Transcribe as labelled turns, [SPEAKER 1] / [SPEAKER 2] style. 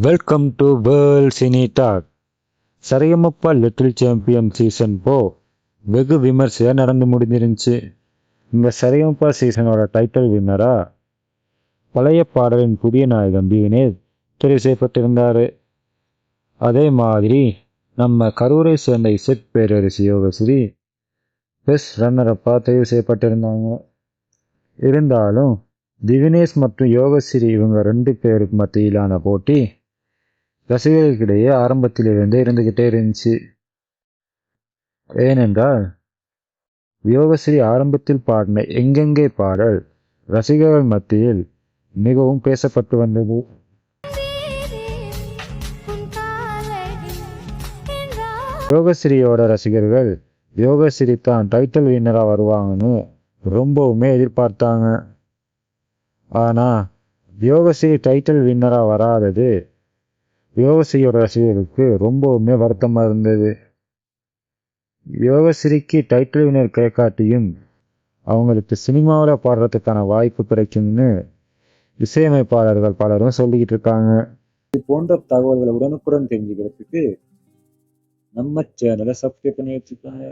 [SPEAKER 1] Welcome to world cine talk Saregamapa little champion season four வெகு விமர்சையாக நடந்து முடிஞ்சிருந்துச்சு இந்த சரியமப்பா சீசனோட டைட்டில் வின்னரா பழைய பாடலின் புதிய நாயகன் வினேத் தெரிவு செய்யப்பட்டிருந்தார் அதே மாதிரி நம்ம கரூரை சேர்ந்த இசைப் பேரரசி யோகஸ்ரீ பெஸ்ட் ரன்னரப்பாக தெரிவு செய்யப்பட்டிருந்தாங்க. இருந்தாலும் திவினேஷ் மற்றும் யோகஸ்ரீ இவங்க ரெண்டு பேருக்கு மத்தியிலான போட்டி ரசிகர்களுக்கிடையே ஆரம்பத்திலிருந்தே இருந்துக்கிட்டே இருந்துச்சு. ஏனென்றால் யோகஸ்ரீ ஆரம்பத்தில் பாடின எங்கெங்கே பாடல் ரசிகர்கள் மத்தியில் மிகவும் பேசப்பட்டு வந்தது. யோகஸ்ரீயோட ரசிகர்கள் யோகஸ்ரீ தான் டைட்டில் வின்னராக வருவாங்கன்னு ரொம்பவுமே எதிர்பார்த்தாங்க. ஆனால் யோகஸ்ரீ டைட்டில் வின்னராக வராதது யோகஸ்ரீயோட ரசிகர்களுக்கு ரொம்பவுமே வருத்தமாக இருந்தது. யோகஸ்ரீக்கு டைட்டில் வினர் கேட்காட்டியும் அவங்களுக்கு சினிமாவில் பாடுறதுக்கான வாய்ப்பு கிடைக்கும்னு இசையமைப்பாளர்கள் பலரும் சொல்லிக்கிட்டு இருக்காங்க. இது போன்ற தகவல்களை உடனுக்குடன் தெரிஞ்சுக்கிறதுக்கு நம்ம சேனலை சப்ஸ்கிரைப் பண்ணி வச்சுக்கோங்க.